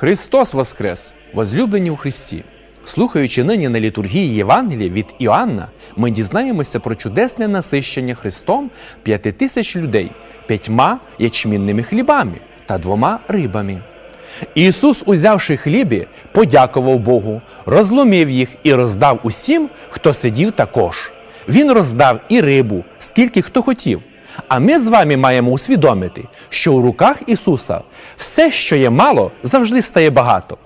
Христос Воскрес! Возлюблені у Христі! Слухаючи нині на літургії Євангелія від Іоанна, ми дізнаємося про чудесне насищення Христом п'яти тисяч людей п'ятьма ячмінними хлібами та двома рибами. Ісус, узявши хлібі, подякував Богу, розломив їх і роздав усім, хто сидів також. Він роздав і рибу, скільки хто хотів. А ми з вами маємо усвідомити, що у руках Ісуса все, що є мало, завжди стає багато.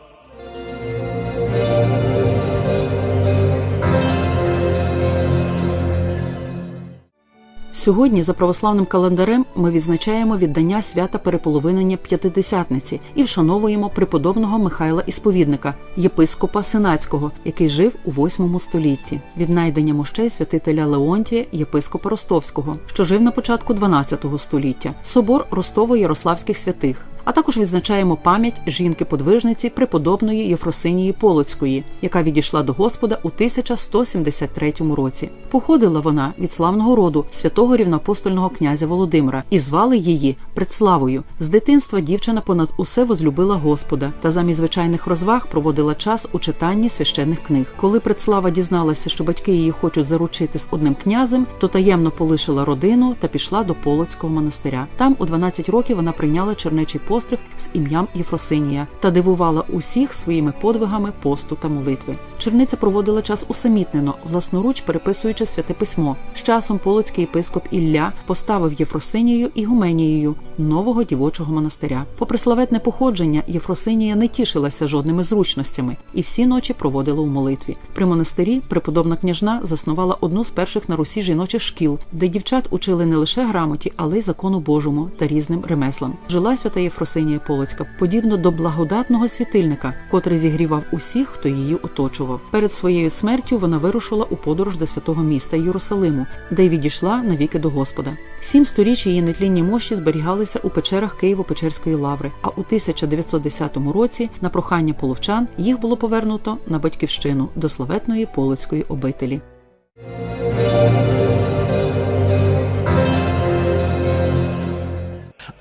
Сьогодні, за православним календарем, ми відзначаємо віддання свята переполовинення П'ятидесятниці і вшановуємо преподобного Михайла Ісповідника, єпископа Синацького, який жив у VIII столітті. Віднайдення мощей святителя Леонтія, єпископа Ростовського, що жив на початку XII століття, собор Ростово-Ярославських святих. А також відзначаємо пам'ять жінки-подвижниці преподобної Єфросинії Полоцької, яка відійшла до Господа у 1173 році. Походила вона від славного роду святого рівноапостольного князя Володимира і звали її Предславою. З дитинства дівчина понад усе возлюбила Господа та замість звичайних розваг проводила час у читанні священних книг. Коли Предслава дізналася, що батьки її хочуть заручити з одним князем, то таємно полишила родину та пішла до Полоцького монастиря. Там у 12 років вона прийняла чернечий постриг з ім'ям Єфросинія та дивувала усіх своїми подвигами посту та молитви. Черниця проводила час усамітнено, власноруч переписуючи святе письмо. З часом полоцький єпископ Ілля поставив Єфросинією і гуменією нового дівочого монастиря. Попри славетне походження, Єфросинія не тішилася жодними зручностями і всі ночі проводила у молитві. При монастирі преподобна княжна заснувала одну з перших на Русі жіночих шкіл, де дівчат учили не лише грамоті, але й закону Божому та різним ремеслам. Жила свята Єфросинія Полоцька подібно до благодатного світильника, котрий зігрівав усіх, хто її оточував. Перед своєю смертю вона вирушила у подорож до святого міста Єрусалиму, де й відійшла навіки до Господа. Сім сторіч її нетлінні мощі зберігалися у печерах Києво-Печерської лаври. А у 1910 році, на прохання половчан, їх було повернуто на батьківщину до славетної Полоцької обителі.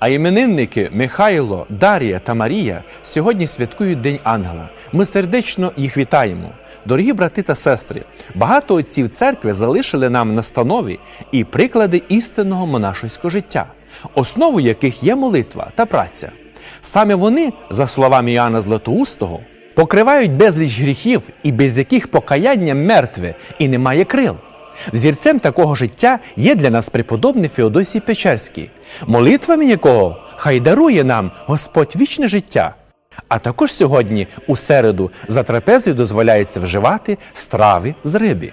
А іменинники Михайло, Дар'я та Марія сьогодні святкують День Ангела. Ми сердечно їх вітаємо. Дорогі брати та сестри, багато отців церкви залишили нам настанови і приклади істинного монашеського життя, основою яких є молитва та праця. Саме вони, за словами Іоанна Златоустого, покривають безліч гріхів і без яких покаяння мертве і немає крил. Взірцем такого життя є для нас преподобний Феодосій Печерський, молитвами якого хай дарує нам Господь вічне життя. А також сьогодні, у середу, за трапезою дозволяється вживати страви з риби.